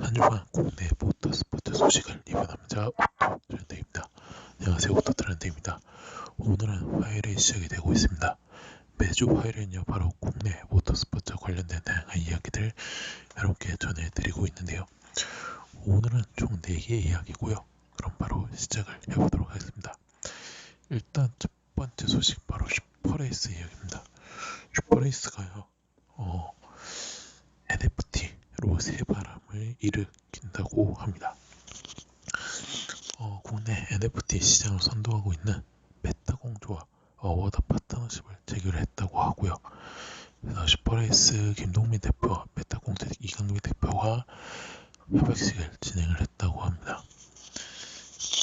한 주간 국내 모터스포츠 소식을 리뷰합니다. 오토 트렌드입니다. 안녕하세요. 오토 트렌드입니다. 오늘은 화요일에 시작이 되고 있습니다. 매주 화요일은요 바로 국내 모터스포츠 관련된 다양한 이야기들 여러분께 전해드리고 있는데요. 오늘은 총 4개의 이야기고요. 그럼 바로 시작을 해보도록 하겠습니다. 일단 첫 번째 소식 바로 슈퍼레이스 이야기입니다. 슈퍼레이스가요. 어, NFT 로 새바람을 일으킨다고 합니다. 어, 국내 NFT 시장을 선도하고 있는 메타공조와 어워드 파트너십을 체결했다고 하고요. 슈퍼레이스 김동민 대표와 메타공조 이강민 대표가 협약식을 진행을 했다고 합니다.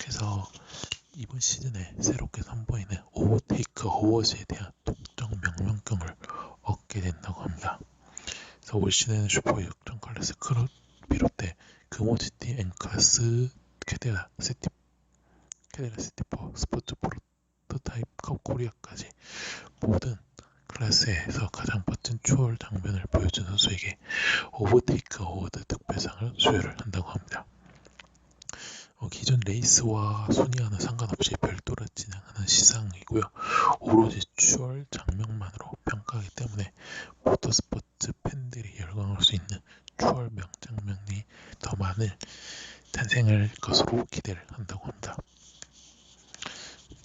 그래서 이번 시즌에 새롭게 선보이는 오버테이크 어워즈에 대한 독점 명명권을 얻게 된다고 합니다. 그래서 올 시즌 슈퍼 크루 비롯해 금오지티 N클래스 캐데라 시티 캐데라 시티포 스포츠 프로토타입 컵 코리아까지 모든 클래스에서 가장 멋진 추월 장면을 보여준 선수에게 오버테이크 어워드 특별상을 수여를 한다고 합니다. 어, 기존 레이스와 순위와는 상관없이 별도로 진행하는 시상이고요. 오로지 추월 장면만으로 평가하기 때문에 모터스포츠 팬들이 열광할 수 있는 더 많은 탄생할 것으로 기대를 한다고 합니다.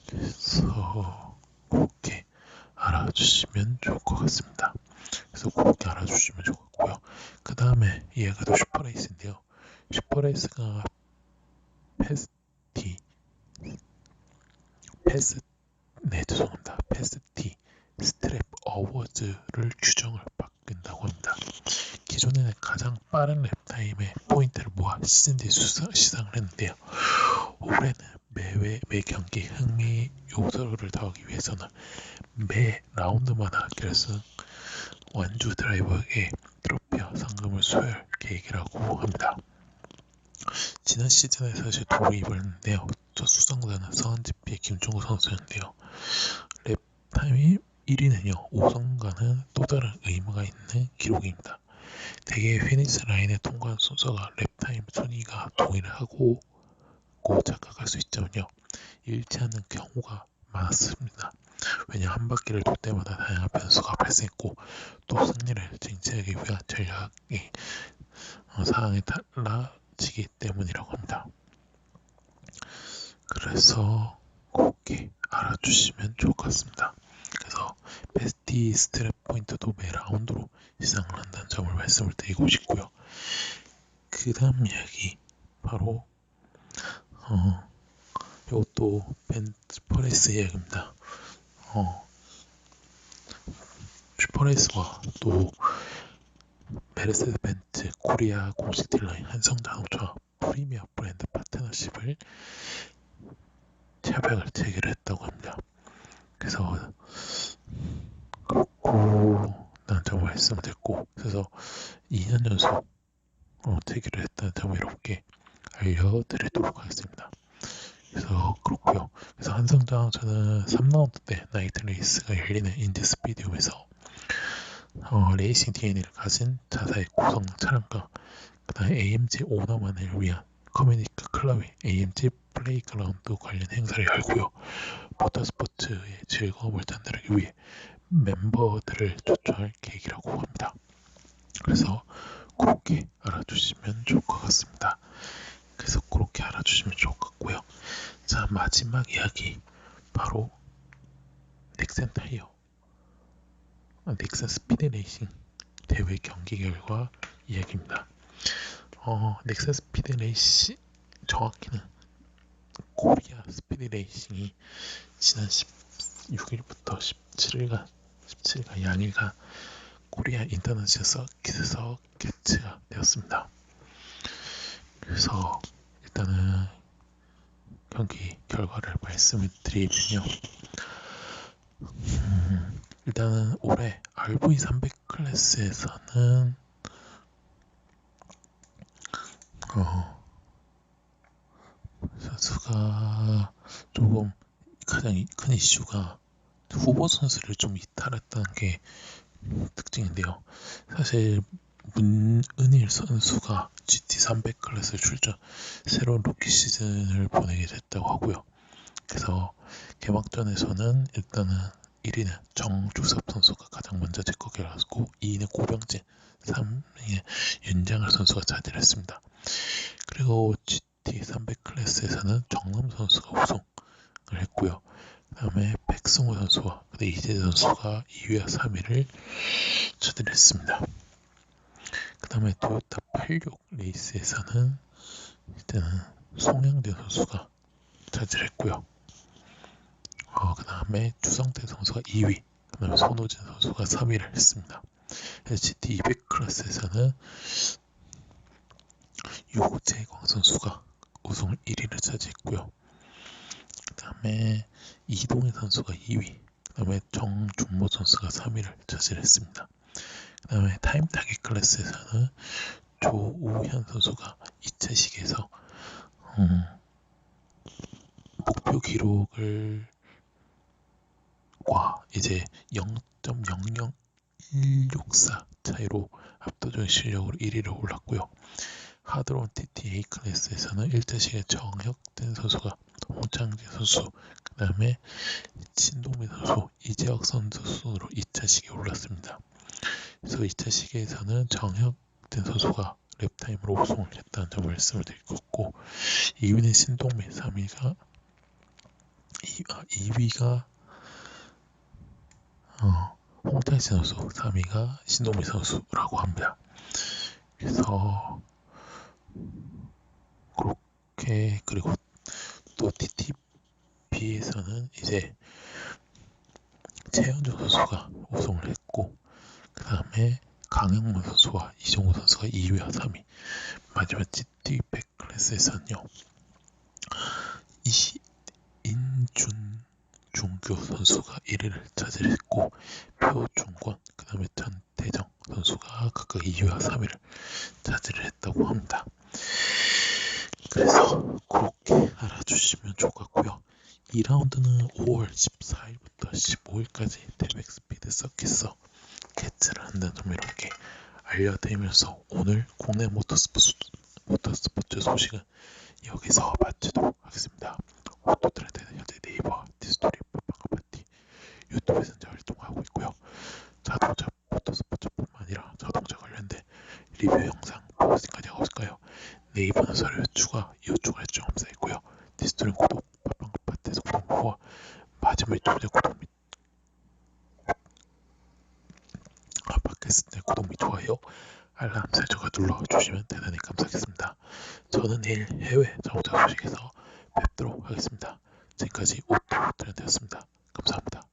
그래서 그렇게 알아주시면 좋을 것 같습니다. 그래서 그렇게 알아주시면 좋겠고요. 그 다음에 이해가도 슈퍼레이스인데요. 슈퍼레이스가 패스티 패스 네 죄송합니다. 패스티 스트랩 어워즈를 규정을 바 뀐다고 합니다. 기존에는 가장 빠른 랩타임의 포인트를 모아 시즌 뒤 시상을 했는데요. 올해는 매회 매 경기 흥미 요소를 더하기 위해서는 매 라운드마다 결승 완주 드라이버에게 트로피와 상금을 수여할 계획이라고 합니다. 지난 시즌에 사실 도입을 했는데요. 첫 수상자는 서한지피의 김종구 선수였는데요. 랩타임이 1위는요. 5성과는 또 다른 의미가 있는 기록입니다. 대개 피니시 라인에 통과한 순서가 랩타임 순위가 동일하고 고 착각할 수 있지만요. 일치하는 경우가 많았습니다. 왜냐 한 바퀴를 돌 때마다 다양한 변수가 발생했고 또 승리를 쟁취하기 위한 전략이 어, 사항에 달라지기 때문이라고 합니다. 그래서 그렇게 알아주시면 좋을 것 같습니다. 베스티 스트랩 포인트도 매 라운드로 시상을 한다는 점을 말씀을 드리고 싶고요. 그 다음 이야기 바로 어, 이것도 벤 슈퍼레이스 이야기입니다. 어, 슈퍼레이스와 또 메르세드 벤츠 코리아 공식 딜러인 한성자동차 프리미어 브랜드 파트너십을 협약을 체결했다고 합니다. 그래서 그렇고 난 점을 말씀드렸고 그래서 2년 연속 어, 체결을 했다는 점을 이렇게 알려드리도록 하겠습니다. 그래서 그렇고요. 그래서 한성장 저는 3라운드 때 나이트 레이스가 열리는 인디 스피디움에서 어, 레이싱 DNA를 가진 자사의 고성 차량과 그다음 AMG 오너만을 위한 커뮤니티 클럽의 AMG 플레이그라운드 관련 행사를 열고요. 모터스포츠의 즐거움을 전달하기 위해 멤버들을 초청할 계획이라고 합니다. 그래서 그렇게 알아주시면 좋을 것 같습니다. 그래서 그렇게 알아주시면 좋을 것 같고요. 자 마지막 이야기 바로 넥센 타이어 넥센 스피드 레이싱 대회 경기 결과 이야기입니다. 어, 넥센 스피드 레이싱 정확히는 코리아 스피드 레이싱이 지난 16일부터 17일간 17일간 양일간 코리아 인터내셔널 서킷에서 개최가 되었습니다. 그래서 일단은 경기 결과를 말씀을 드리면요. 음, 일단은 올해 RV300 클래스에서는 어, 선수가 조금 가장 큰 이슈가 후보 선수를 좀 이탈했다는 게 특징인데요. 사실 문은일 선수가 GT300 클래스 출전 새로운 루키 시즌을 보내게 됐다고 하고요. 그래서 개막전에서는 일단은 1위는 정주섭 선수가 가장 먼저 제거기를 하고 2위는 고병진, 3위에 윤장을 선수가 차지했습니다. 그리고 GT300 클래스에서는 정남 선수가 우승을 했고요. 그 다음에 백승호 선수와 이재 선수가 2위와 3위를 차지했습니다. 그 다음에 토요타 86 레이스에서는 이때는 송영대 선수가 차지했고요. 어, 그 다음에 주성태 선수가 2위, 그 다음에 손호진 선수가 3위를 했습니다. HT 200 클래스에서는 유재광 선수가 우승을 1위를 차지했고요. 그 다음에 이동희 선수가 2위, 그 다음에 정준모 선수가 3위를 차지했습니다. 그 다음에 타임 타겟 클래스에서는 조우현 선수가 2차 시기에서 음, 목표 기록을 과 이제 0.00164 차이로 압도적인 실력으로 1위를 올랐고요. 하드론 TTA 클래스에서는 1차 시기에 정혁된 선수가 홍창재 선수, 그 다음에 신동민 선수, 이재혁 선수 순으로 2차 시기에 올랐습니다. 그래서 2차 시기에서는 정혁된 선수가 랩타임으로 우승을 했다는 점 말씀을 드리고 2위는 신동민, 3위가 2위가 어, 홍태시 선수, 3위가 신동민 선수라고 합니다. 그래서 그렇게 그리고 또 DTP에서는 이제 최현주 선수가 우승을 했고 그 다음에 강영문 선수와 이종호 선수가 2위와 3위 마지막 GT 100 클래스에서는요 이 인준 중교 선수가 1위를 차지했고 표중권 그 다음에 전태정 선수가 각각 2위와 3위를 차지를 했다고 합니다. 그래서 그렇게 알아주시면 같고요. 2라운드는 5월 14일부터 15일까지 태백 스피드 서킷서 개최를 한다는 점 이렇게 알려드리면서 오늘 국내 모터스포츠, 모터스포츠 소식은 여기서 마치도록 하겠습니다. 오토트렌드는 현재 네이버, 디스토리, 팟빵파티, 유튜브에서 현재 활동하고 있고요. 자동차 모터스포츠뿐만 아니라 자동차 관련된 리뷰 영상 포스팅까지 하고 있을까요? 네이버는 서류 추가, 이후 추가 해청 감사했고요. 디스토리 구독, 팟빵파티에서 구독 후와 마지막 유튜브에 구독 및 아, 팟캐스트 구독 및 좋아요, 알람 설정을 눌러주시면 대단히 감사하겠습니다. 저는 내일 해외 자동차 소식에서 뵙도록 하겠습니다. 지금까지 오토 트렌드였습니다. 감사합니다.